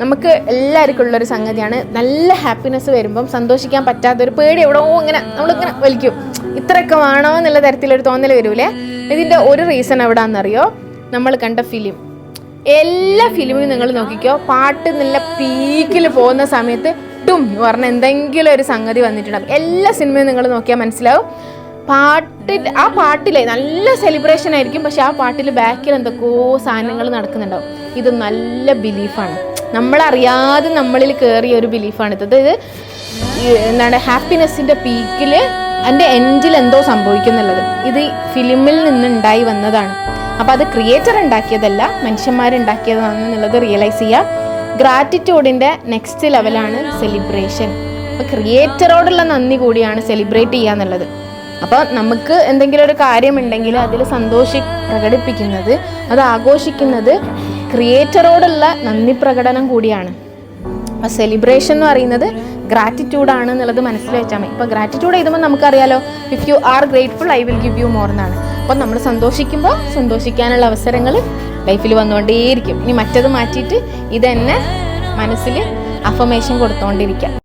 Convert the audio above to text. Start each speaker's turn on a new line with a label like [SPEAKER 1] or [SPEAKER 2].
[SPEAKER 1] നമുക്ക് എല്ലാവർക്കും ഉള്ളൊരു സംഗതിയാണ്. നല്ല ഹാപ്പിനെസ് വരുമ്പം സന്തോഷിക്കാൻ പറ്റാത്ത ഒരു പേടി എവിടെയോ ഇങ്ങനെ നമ്മളിങ്ങനെ വലിക്കും. ഇത്രയൊക്കെ വേണോ എന്നുള്ള തരത്തിലൊരു തോന്നൽ വരൂലേ? ഇതിന്റെ ഒരു റീസൺ എവിടാണെന്നറിയോ നമ്മൾ കണ്ട ഫിലിം എല്ലാ ഫിലിമും നിങ്ങൾ നോക്കിക്കോ പാട്ട് നല്ല പീക്കിൽ പോകുന്ന സമയത്ത് ടും എന്ന് പറഞ്ഞ എന്തെങ്കിലും ഒരു സംഗതി വന്നിട്ടുണ്ടാകും എല്ലാ സിനിമയും നിങ്ങൾ നോക്കിയാൽ മനസ്സിലാവും. പാട്ടിൽ ആ പാട്ടിലെ നല്ല സെലിബ്രേഷൻ ആയിരിക്കും പക്ഷെ ആ പാട്ടിൽ ബാക്കിൽ എന്തൊക്കെയോ സാധനങ്ങൾ നടക്കുന്നുണ്ടാവും. ഇത് നല്ല ബിലീഫാണ് നമ്മളറിയാതെ നമ്മളിൽ കയറിയ ഒരു ബിലീഫാണ് ഇത്. ഇത് എന്താണ് ഹാപ്പിനെസ്സിന്റെ പീക്കിൽ അതിന്റെ എൻഡിൽ എന്തോ സംഭവിക്കുന്നുള്ളത്. ഇത് ഫിലിമിൽ നിന്നുണ്ടായി വന്നതാണ്. അപ്പോൾ അത് ക്രിയേറ്റർ ഉണ്ടാക്കിയതല്ല മനുഷ്യന്മാരുണ്ടാക്കിയതാണെന്നുള്ളത് റിയലൈസ് ചെയ്യാം. ഗ്രാറ്റിറ്റ്യൂഡിന്റെ നെക്സ്റ്റ് ലെവലാണ് സെലിബ്രേഷൻ അപ്പോൾ ക്രിയേറ്ററോടുള്ള നന്ദി കൂടിയാണ് സെലിബ്രേറ്റ് ചെയ്യുക എന്നുള്ളത്. അപ്പോൾ നമുക്ക് എന്തെങ്കിലും ഒരു കാര്യമുണ്ടെങ്കിൽ അതിൽ സന്തോഷി പ്രകടിപ്പിക്കുന്നത് അത് ആഘോഷിക്കുന്നത് ക്രിയേറ്ററോടുള്ള നന്ദി പ്രകടനം കൂടിയാണ്. അപ്പോൾ സെലിബ്രേഷൻ എന്ന് പറയുന്നത് ഗ്രാറ്റിറ്റ്യൂഡാണ് എന്നുള്ളത് മനസ്സിൽ വെച്ചാൽ മതി. ഇപ്പോൾ ഗ്രാറ്റിറ്റ്യൂഡ് എഴുതുമ്പോൾ നമുക്കറിയാലോ if you are grateful I will give you more എന്നാണ്. അപ്പം നമ്മൾ സന്തോഷിക്കുമ്പോൾ സന്തോഷിക്കാനുള്ള അവസരങ്ങൾ ലൈഫിൽ വന്നുകൊണ്ടേയിരിക്കും. ഇനി മറ്റത് മാറ്റിയിട്ട് ഇതെന്നെ മനസ്സിൽ അഫമേഷൻ കൊടുത്തുകൊണ്ടിരിക്കുക